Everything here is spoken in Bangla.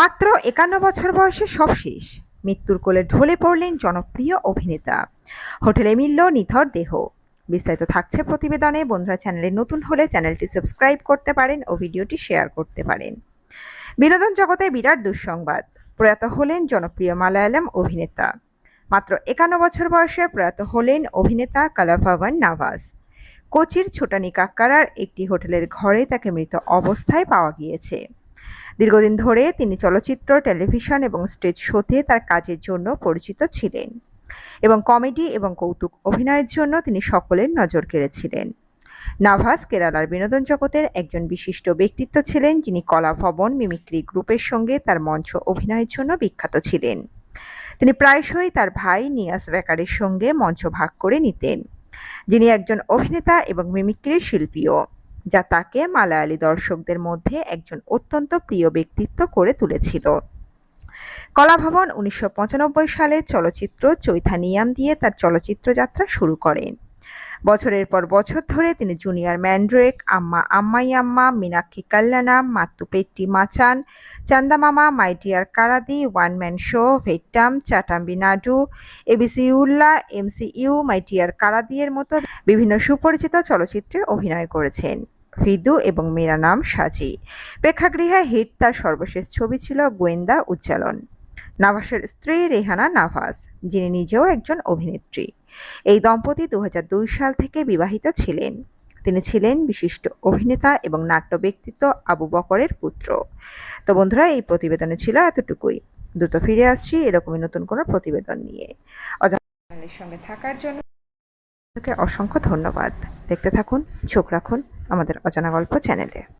মাত্র একান্ন বছর বয়সে সব শেষ। মৃত্যুর কোলে ঢলে পড়লেন জনপ্রিয় অভিনেতা। হোটেলে মিলল নিথর দেহ। বিস্তারিত থাকছে প্রতিবেদনে। বন্ধুরা চ্যানেলে নতুন হলে চ্যানেলটি সাবস্ক্রাইব করতে পারেন ও ভিডিওটি শেয়ার করতে পারেন। বিনোদন জগতে বিরাট দুঃসংবাদ। প্রয়াত হলেন জনপ্রিয় মালায়ালাম অভিনেতা। মাত্র একান্ন বছর বয়সে প্রয়াত হলেন অভিনেতা কালাভাবান নাভাস। কোচির ছোটানি কাক্কারার একটি হোটেলের ঘরে তাকে মৃত অবস্থায় পাওয়া গিয়েছে। দীর্ঘদিন ধরে তিনি চলচ্চিত্র, টেলিভিশন এবং স্টেজ শোতে তার কাজের জন্য পরিচিত ছিলেন এবং কমেডি এবং কৌতুক অভিনয়ের জন্য তিনি সকলের নজর কেড়েছিলেন। নাভাস কেরালার বিনোদন জগতের একজন বিশিষ্ট ব্যক্তিত্ব ছিলেন যিনি কলা ভবন, মিমিক্রি গ্রুপের সঙ্গে তার মঞ্চ অভিনয়ের জন্য বিখ্যাত ছিলেন। তিনি প্রায়শই তার ভাই নিয়াস বেকারের সঙ্গে মঞ্চ ভাগ করে নিতেন, যিনি একজন অভিনেতা এবং মিমিক্রির শিল্পীও। যা তাকে মালায়ালি দর্শকদের মধ্যে একজন অত্যন্ত প্রিয় ব্যক্তিত্ব করে তুলেছিল। কলাভবন উনিশশো পঁচানব্বই সালে চলচ্চিত্র চৈথানিয়াম দিয়ে তার চলচ্চিত্র যাত্রা শুরু করেন। বছরের পর বছর ধরে তিনি junior Mandrake, Amma Ammai Amma, Meenakshi Kalyanam Mattupetti Machan Chandamama my dear Karadi, one man show, Vettam, Chattambinadu, ABC উল্লা এমসি ইউ মাইটিয়ার কারাদিয়ের মতো বিভিন্ন সুপরিচিত চলচ্চিত্রে অভিনয় করেছেন। হৃদু এবং মেরা নাম সাজি। প্রেক্ষাগৃহে হিট তার সর্বশেষ ছবি ছিল গোয়েন্দা উজ্জ্বলন। নাভাসের স্ত্রী রেহানা নাভাস, যিনি নিজেও একজন অভিনেত্রী। এই দম্পতি দু হাজার দুই সাল থেকে বিবাহিত ছিলেন। তিনি ছিলেন বিশিষ্ট অভিনেতা এবং নাট্য ব্যক্তিত্ব আবু বকরের পুত্র। তো বন্ধুরা, এই প্রতিবেদনে ছিল এতটুকুই। দ্রুত ফিরে আসছি এরকমই নতুন কোনো প্রতিবেদন নিয়ে। অজানের সঙ্গে থাকার জন্য অসংখ্য ধন্যবাদ। দেখতে থাকুন, চোখ রাখুন। আমাদের অজানা গল্প চ্যানেলে।